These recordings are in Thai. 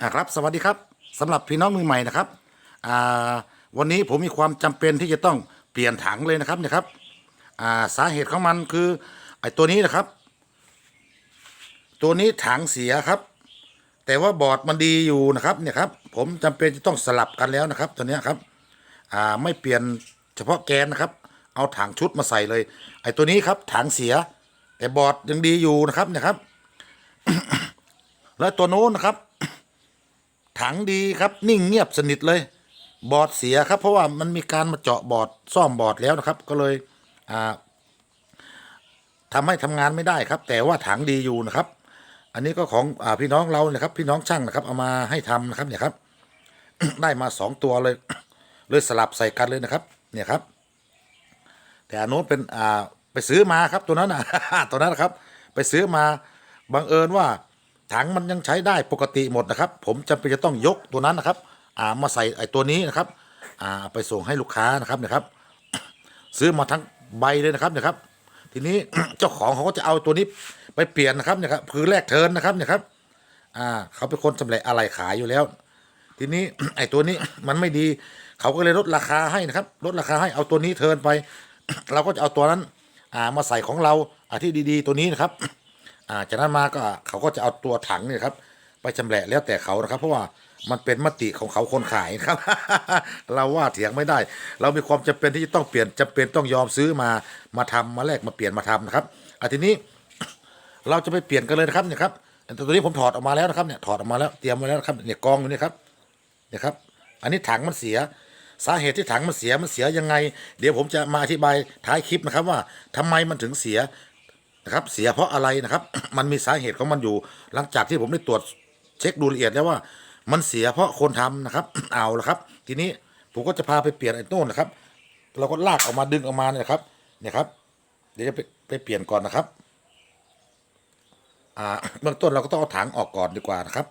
อ่าครับสวัสดีครับสำหรับพี่น้องมือใหม่นะครับวันนี้ผมมีความจำเป็นที่จะต้องเปลี่ยนถังเลยนะครับเนี่ยครับาสาเหตุของมันคือไอ้ตัวนี้นะครับ ตัวนี้ถังเสียครับ แต่ว่าบอร์ดมันดีอยู่นะครับเนี่ยครับผมจำเป็นจะต้องสลับกันแล้วนะครับ ตัวเนี้ยครับไม่เปลี่ยนเฉพาะแกนนะครับ เอาถังชุดมาใส่เลย ไอ้ตัวนี้ครับถังเสีย แต่บอร์ดยังดีอยู่นะครับเนี่ยครับ แล้วตัวโน้นนะครับ ถังดีครับนิ่งเงียบสนิทเลย บอร์ดเสียครับ เพราะว่ามันมีการมาเจาะบอร์ดซ่อมบอร์ดแล้วนะครับ ก็เลยอ่าทำให้ทำงานไม่ได้ครับ แต่ว่าถังดีอยู่นะครับ อันนี้ก็ของอพี่น้องเราเนี่ยครับ พี่น้องช่างนะครับ เอามาให้ทำนะครับเนี่ยครับ ได้มาสองตัวเลย เลยสลับใส่กันเลยนะครับ เนี่ยครับ แต่อันโน้นเป็นอ่าไปซื้อมาครับตัวนั้นอะตัวนั้นนะครับ ไปซื้อมาบังเอิญว่า ถังมันยังใช้ได้ปกติหมดนะครับ ผมจำเป็นจะต้องยกตัวนั้นนะครับ อ่ามาใส่ไอ้ตัวนี้นะครับอ่าไปส่งให้ลูกค้านะครับเนี่ยครับ ซื้อมาทั้งใบเลยนะครับเนี่ยครับ ทีนี้ เจ้าของเขาก็จะเอาตัวนี้ไปเปลี่ยนนะครับเนี่ยครับคือแลกเทินนะครับเนี่ยครับ อ่า เขาเป็นคนจำเลยอะไรขายอยู่แล้ว ทีนี้ ไอ้ตัวนี้มันไม่ดีเขาก็เลยลดราคาให้นะครับ ลดราคาให้เอาตัวนี้เทินไป เราก็จะเอาตัวนั้น อ่ามาใส่ของเราอ่าที่ดี ๆ ตัวนี้นะครับ อ่าจากนั้นมาก็เขาก็จะเอาตัวถังเนี่ยครับ ไปชำแหละแล้วแต่เขานะครับ เพราะว่ามันเป็นมติของเขาคนขายนะครับ เราว่าเถียงไม่ได้ เรามีความจำเป็นที่จะต้องเปลี่ยนจำเป็นต้องยอมซื้อมามาทำมาแลกมาเปลี่ยนมาทำนะครับอะทีนี้ เราจะไปเปลี่ยนกันเลยนะครับเนี่ยครับแต่ตัวนี้ผมถอดออกมาแล้วนะครับเนี่ยถอดออกมาแล้วเตรียมไว้แล้วนะครับเนี่ยกองอยู่นี่ครับเนี่ยครับ อันนี้ถังมันเสีย สาเหตุที่ถังมันเสียมันเสียยังไง เดี๋ยวผมจะมาอธิบายท้ายคลิปนะครับว่าทำไมมันถึงเสีย นะครับ เสียเพราะอะไรนะครับ มันมีสาเหตุของมันอยู่ หลังจากที่ผมได้ตรวจเช็คดูละเอียดแล้วว่า มันเสียเพราะคนทำนะครับ เอาละครับ ทีนี้ผมก็จะพาไปเปลี่ยนไอ้โน่นนะครับ เราก็ลากออกมาดึงออกมาเนี่ยครับ เนี่ยครับ เดี๋ยวจะไปไปเปลี่ยนก่อนนะครับ อ่าเบื้องต้นเราก็ต้องเอาถังออกก่อนดีกว่านะครับ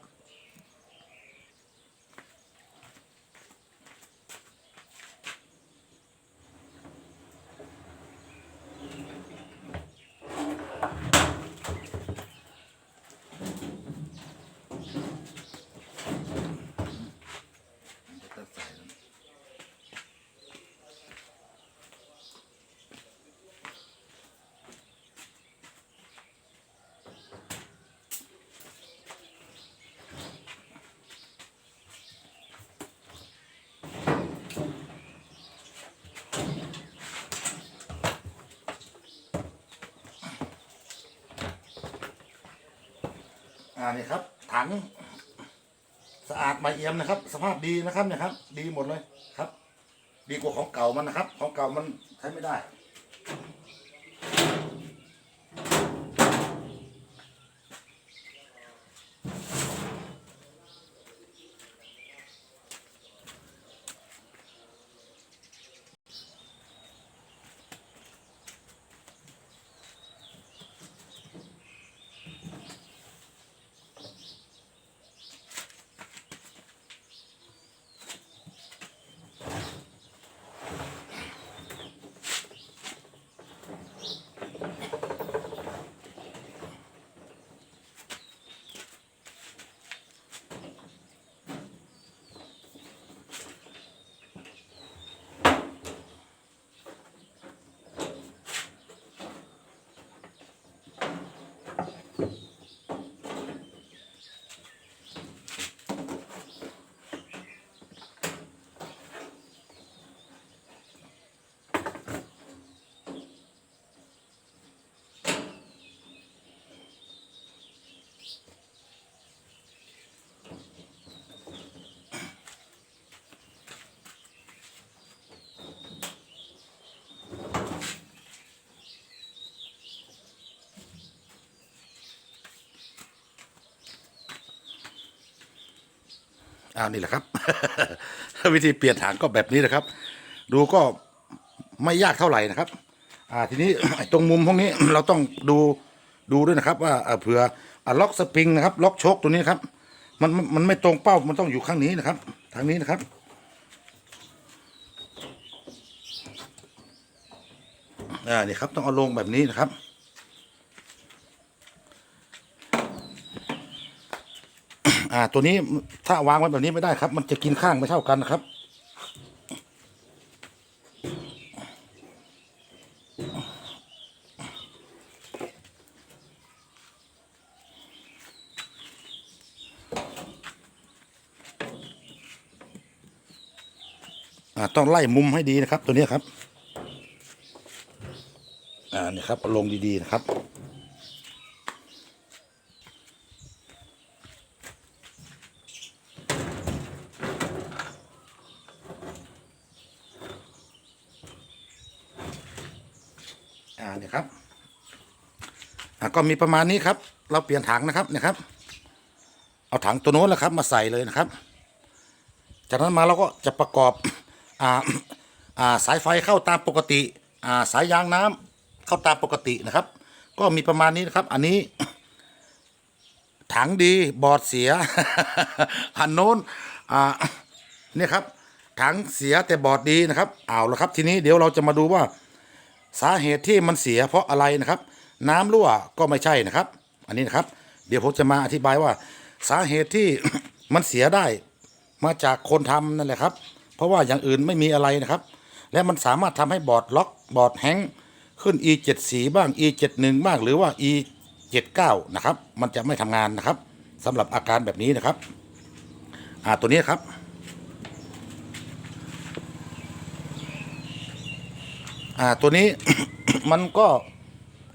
านี่ครับ ถังสะอาดใหม่เอี่ยมนะครับ สภาพดีนะครับเนี่ยครับ ดีหมดเลยครับ ดีกว่าของเก่ามันนะครับ ของเก่ามันใช้ไม่ได้ อ้าวนี่แหละครับ วิธีเปลี่ยนถังก็แบบนี้นะครับ ดูก็ไม่ยากเท่าไหร่นะครับ อ่าทีนี้ ตรงมุมพวกนี้ เราต้องดูดูด้วยนะครับ ว่าเผื่อล็อกสปริงนะครับ ล็อกโชคตัวนี้ครับ มันมันมันไม่ตรงเป้ามันต้องอยู่ข้างนี้นะครับ ทางนี้นะครับอ่านี่ครับต้องเอาลงแบบนี้นะครับ อ่า ตัวนี้ถ้าวางไว้แบบนี้ไม่ได้ครับ มันจะกินข้างไม่เท่ากันนะครับ อ่า ต้องไล่มุมให้ดีนะครับ ตัวนี้ครับ อ่า นี่ครับลงดีๆนะครับ อ่าเนี่ยครับอ่าก็มีประมาณนี้ครับ เราเปลี่ยนถังนะครับเนี่ยครับ เอาถังตัวโน้นแหละครับ มาใส่เลยนะครับ จากนั้นมาเราก็จะประกอบอ่าอ่าสายไฟเข้าตามปกติอ่าสายยางน้ำเข้าตามปกตินะครับ ก็มีประมาณนี้นะครับ อันนี้ถังดีบอดเสียอันโน้นอ่าเนี่ยครับถังเสียแต่บอดดีนะครับเอาละครับ ทีนี้เดี๋ยวเราจะมาดูว่า สาเหตุที่มันเสียเพราะอะไรนะครับ น้ำรั่วก็ไม่ใช่นะครับ อันนี้นะครับ เดี๋ยวผมจะมาอธิบายว่า สาเหตุที่มันเสียได้มาจากคนทำนั่นแหละครับ เพราะว่าอย่างอื่นไม่มีอะไรนะครับ และมันสามารถทำให้บอร์ดล็อกบอร์ดแฮงขึ้น e 7 4บ้าง e 7 1บ้างหรือว่า e 7 9นะครับ มันจะไม่ทำงานนะครับสำหรับอาการแบบนี้นะครับ อ่าตัวนี้ครับ อ่าตัวนี้ มันก็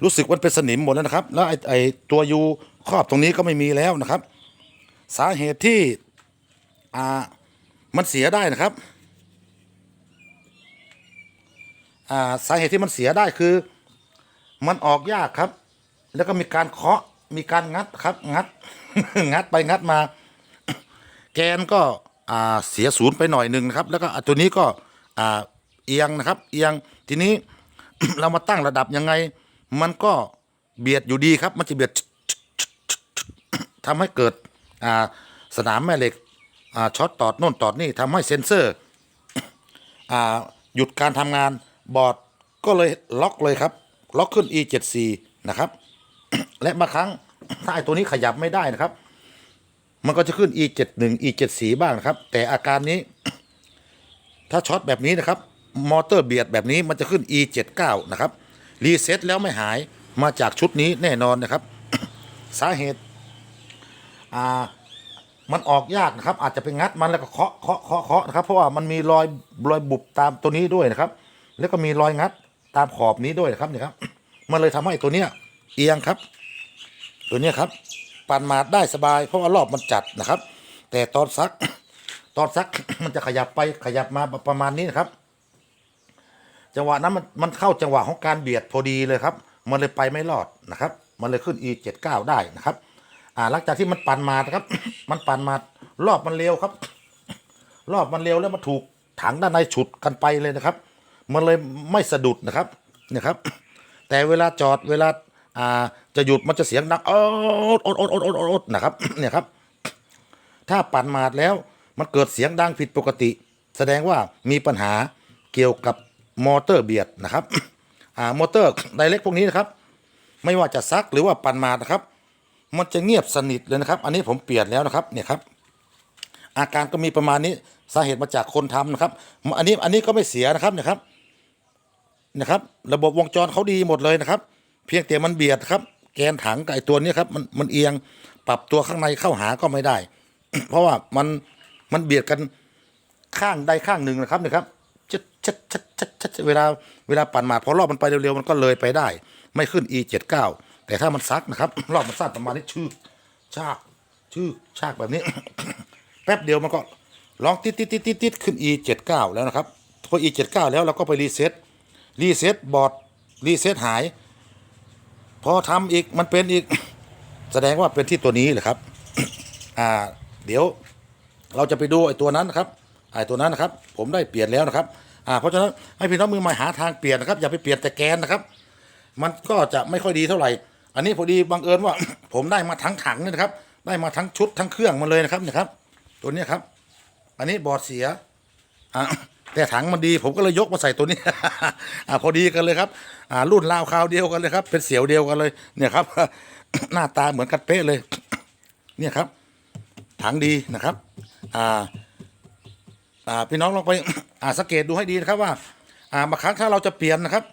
รู้สึกมันเป็นสนิมหมดแล้วนะครับ แล้วไอ้ไอ้ตัวยูครอบตรงนี้ก็ไม่มีแล้วนะครับ สาเหตุที่อ่ามันเสียได้นะครับอ่าสาเหตุที่มันเสียได้คือ มันออกยากครับ แล้วก็มีการเคาะมีการงัดครับ งัด งัดไปงัดมา แกนก็อ่าเสียศูนย์ไปหน่อยหนึ่งนะครับ แล้วก็อะตัวนี้ก็อ่า เอียงนะครับ เอียงทีนี้ เรามาตั้งระดับยังไง มันก็เบียดอยู่ดีครับ มันจะเบียดทำให้เกิดสนามแม่เหล็กช็อตตอดโน่นตอดนี่ทำให้เซ็นเซอร์อหยุดการทำงานบอร์ดก็เลยล็อกเลยครับ ล็อกขึ้น e74 นะครับ และบางครั้งถ้าไอตัวนี้ขยับไม่ได้นะครับ มันก็จะขึ้น e71 e74 บ้างนะครับ แต่อาการนี้ ถ้าช็อตแบบนี้นะครับ มอเตอร์เบียดแบบนี้มันจะขึ้น e79 นะครับ รีเซ็ตแล้วไม่หายมาจากชุดนี้แน่นอนนะครับ สาเหตุอ่ามันออกยากนะครับ อาจจะไปงัดมันแล้วก็เคาะเคาะเคาะเคาะนะครับ เพราะว่ามันมีรอยรอยบุบตามตัวนี้ด้วยนะครับ แล้วก็มีรอยงัดตามขอบนี้ด้วยนะครับเนี่ยครับ มันเลยทำให้ตัวเนี้ยเอียงครับ ตัวเนี้ยครับปั่นมาดได้สบาย เพราะว่ารอบมันจัดนะครับ แต่ตอนซัก ตอนซักมันจะขยับไปขยับมาประมาณนี้นะครับ จังหวะนั้นมันมันเข้าจังหวะของการเบียดพอดีเลยครับ มันเลยไปไม่รอดนะครับ มันเลยขึ้น e 7 9ได้นะครับ อ่าหลังจากที่มันปั่นมานะครับ มันปั่นมารอบมันเร็วครับ รอบมันเร็วแล้วมันถูกถังด้านในฉุดกันไปเลยนะครับ มันเลยไม่สะดุดนะครับเนี่ยครับ แต่เวลาจอดเวลาอ่าจะหยุดมันจะเสียงดังโอ๊ดโอ๊ดโอ๊ดโอ๊ดโอ๊ดโอ๊ดนะครับเนี่ยครับ ถ้าปั่นมาดแล้วมันเกิดเสียงดังผิดปกติ แสดงว่ามีปัญหาเกี่ยวกับ มอเตอร์เบียดนะครับอ่ามอเตอร์ไดเรกพวกนี้นะครับ ไม่ว่าจะซักหรือว่าปั่นมานะครับ มันจะเงียบสนิทเลยนะครับ อันนี้ผมเปลี่ยนแล้วนะครับเนี่ยครับ อาการก็มีประมาณนี้สาเหตุมาจากคนทำนะครับ อันนี้อันนี้ก็ไม่เสียนะครับเนี่ยครับนะครับ ระบบวงจรเขาดีหมดเลยนะครับ เพียงแต่มันเบียดครับ แกนถังกับไอตัวนี้ครับมันมันเอียงปรับตัวข้างในเข้าหาก็ไม่ได้ เพราะว่ามันมันเบียดกันข้างใดข้างหนึ่งนะครับเนี่ยครับ ชัดชัดชัดชัดเวลาเวลาปั่นมาพอรอบมันไปเร็วๆมันก็เลยไปได้ ไม่ขึ้น e 7 9แต่ถ้ามันซักนะครับ รอบมันสั้นประมาณนี้ชื่อชากชื่อชากแบบนี้ แป๊บเดียวมันก็ลองติดติดติดติดติดขึ้น e 7 9แล้วนะครับพอ e 7 9แล้วเราก็ไปรีเซ็ตรีเซ็ตบอร์ดรีเซ็ตหาย พอทำอีกมันเป็นอีก แสดงว่าเป็นที่ตัวนี้แหละครับ อ่า เดี๋ยวเราจะไปดูไอ้ตัวนั้นนะครับไอ้ตัวนั้นนะครับ ผมได้เปลี่ยนแล้วนะครับ อ่าเพราะฉะนั้นให้พี่น้องมือใหม่หาทางเปลี่ยนนะครับอย่าไปเปลี่ยนแต่แกนนะครับ มันก็จะไม่ค่อยดีเท่าไหร่ อันนี้พอดีบังเอิญว่า ผมได้มาทั้งถังเลยนะครับ ได้มาทั้งชุดทั้งเครื่องมาเลยนะครับเนี่ยครับ ตัวนี้ครับ อันนี้บอดเสียอ่าแต่ถังมันดีผมก็เลยยกมาใส่ตัวนี้ อ่าพอดีกันเลยครับ อ่ารุ่นราวคราวเดียวกันเลยครับ เป็นเสียวเดียวกันเลยเนี่ยครับ หน้าตาเหมือนกันเป๊ะเลย เนี่ยครับ ถังดีนะครับ อ่า พี่น้องลองไปอ่าสังเกตดูให้ดีนะครับว่าอ่าบางครั้งถ้าเราจะเปลี่ยนนะครับ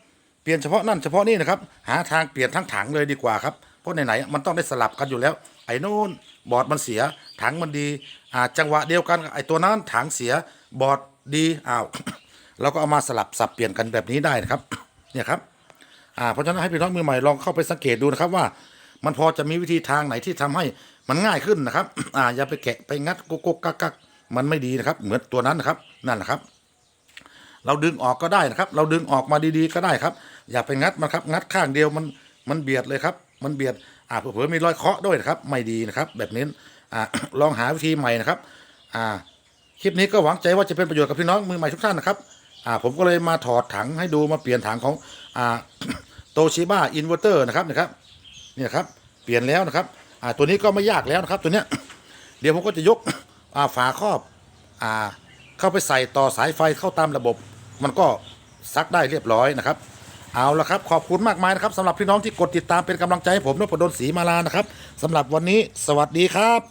เปลี่ยนเฉพาะนั่นเฉพาะนี่นะครับ หาทางเปลี่ยนทั้งถังเลยดีกว่าครับเพราะไหนๆมันต้องได้สลับกันอยู่แล้ว ไอ้นู่นบอร์ดมันเสีย ถังมันดีอ่าจังหวะเดียวกันไอ้ตัวนั้นถังเสียบอร์ดดีอ้าวเราก็เอามาสลับสับเปลี่ยนกันแบบนี้ได้นะครับเนี่ยครับอ่าเพราะฉะนั้นให้พี่น้องมือใหม่ลองเข้าไปสังเกตดูนะครับว่ามันพอจะมีวิธีทางไหนที่ทำให้มันง่ายขึ้นนะครับ อ่าอย่าไปแกะไปงัดกุกกุกกักกัก มันไม่ดีนะครับ เหมือนตัวนั้นนะครับ นั่นแหละครับ เราดึงออกก็ได้นะครับ เราดึงออกมาดีๆก็ได้ครับ อย่าไปงัดมันครับ งัดข้างเดียวมันมันเบียดเลยครับ มันเบียดอ่าเผื่อๆมีรอยเคาะด้วยนะครับ ไม่ดีนะครับ แบบนี้อ่าลองหาวิธีใหม่นะครับ อ่า คลิปนี้ก็หวังใจว่าจะเป็นประโยชน์กับพี่น้องมือใหม่ทุกท่านนะครับ อ่า ผมก็เลยมาถอดถังให้ดูมาเปลี่ยนถังของอ่าโตชิบ้าอินเวอร์เตอร์นะครับนะครับนี่ครับ เปลี่ยนแล้วนะครับ อ่าตัวนี้ก็ไม่ยากแล้วนะครับ ตัวเนี้ยเดี๋ยวผมก็จะยก อ่าฝาครอบอ่าเข้าไปใส่ต่อสายไฟเข้าตามระบบ มันก็ซักได้เรียบร้อยนะครับ เอาละครับ ขอบคุณมากมายนะครับสำหรับพี่น้องที่กดติดตามเป็นกำลังใจให้ผมนพดลศรีมาลานะครับสำหรับวันนี้สวัสดีครับ